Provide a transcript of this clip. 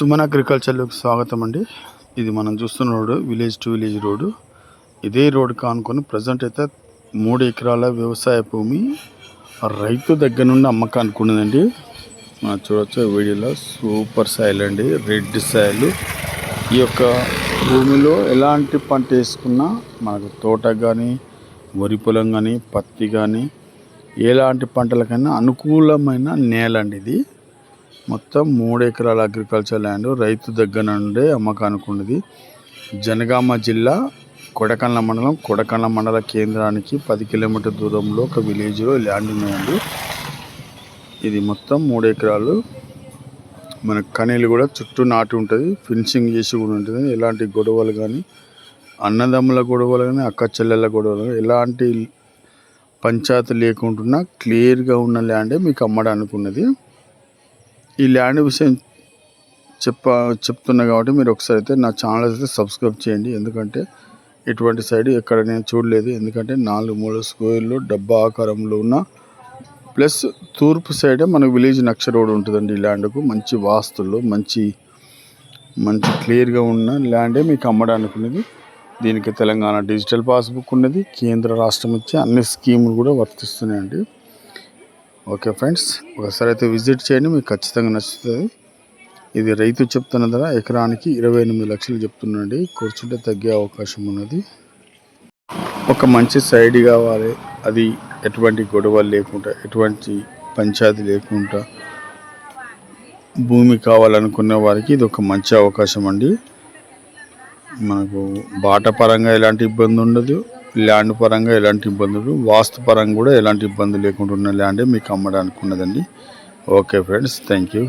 సుమన్ అగ్రికల్చర్లోకి స్వాగతం అండి. ఇది మనం చూస్తున్న road village to village road. ఇదే రోడ్డు కానుకొని ప్రజెంట్ అయితే మూడు ఎకరాల వ్యవసాయ భూమి రైతు దగ్గర నుండి అమ్మకానికి ఉన్నదండి. మనం చూడవచ్చు వీడియోలో సూపర్ సాయిల్ అండి రెడ్ సాయిల్. ఈ యొక్క భూమిలో ఎలాంటి పంట వేసుకున్నా మనకు తోట కానీ వరి పొలం కానీ పత్తి కానీ ఎలాంటి పంటలకైనా అనుకూలమైన నేల అండి ఇది. మొత్తం మూడు ఎకరాల అగ్రికల్చర్ ల్యాండ్ రైతు దగ్గర నుండే అమ్మకానికి ఉన్నది జనగామ జిల్లా కొడకండ్ల మండలం కొడకండ్ల మండల కేంద్రానికి పది కిలోమీటర్ దూరంలో ఒక విలేజ్లో ల్యాండ్ ఉన్నాయండి ఇది మొత్తం మూడు ఎకరాలు. మన కనీలు కూడా చుట్టూ నాటి ఉంటుంది ఫినిషింగ్ చేసి కూడా ఉంటుంది. ఎలాంటి గొడవలు కానీ అన్నదమ్ముల గొడవలు కానీ అక్క చెల్లెళ్ళ గొడవలు కానీ ఎలాంటి పంచాయతీ లేకుండా క్లియర్గా ఉన్న ల్యాండే మీకు అమ్మడానికి ఉన్నది ఈ ల్యాండ్ విషయం చెప్ప చెప్తున్నా కాబట్టి మీరు ఒకసారి అయితే నా ఛానల్ అయితే సబ్స్క్రైబ్ చేయండి. ఎందుకంటే ఇటువంటి సైడ్ ఎక్కడ నేను చూడలేదు. ఎందుకంటే నాలుగు మూడు స్క్వేర్లు డబ్బా ఆకారంలో ఉన్న ప్లస్ తూర్పు సైడే మన విలేజ్ నక్ష రోడ్ ఉంటుందండి ఈ ల్యాండ్కు. మంచి వాస్తులు మంచి మంచి క్లియర్గా ఉన్న ల్యాండే మీకు అమ్మడానికి ఉన్నది దీనికి తెలంగాణ డిజిటల్ పాస్బుక్ ఉన్నది. కేంద్ర రాష్ట్రం వచ్చి అన్ని స్కీములు కూడా వర్తిస్తున్నాయండి. ఓకే ఫ్రెండ్స్ ఒకసారి అయితే విజిట్ చేయండి మీకు ఖచ్చితంగా నచ్చుతుంది. ఇది రైతు చెప్తున్న ధర ఎకరానికి ఇరవై ఎనిమిది లక్షలు చెప్తున్నాండి కూర్చుంటే తగ్గే అవకాశం ఉన్నది. ఒక మంచి సైడ్ కావాలి. అది ఎటువంటి గొడవలు లేకుండా ఎటువంటి పంచాయతీ లేకుండా భూమి కావాలనుకునే వారికి ఇది ఒక మంచి అవకాశం అండి. మనకు బాట పరంగా ఎలాంటి ఇబ్బంది ఉండదు. ల్యాండ్ పరంగా ఎలాంటి ఇబ్బందులు వాస్తు పరంగా కూడా ఎలాంటి ఇబ్బంది లేకుండా ఉన్న ల్యాండే మీకు అమ్మడానికి ఉన్నదండి ఓకే ఫ్రెండ్స్ థ్యాంక్ యూ.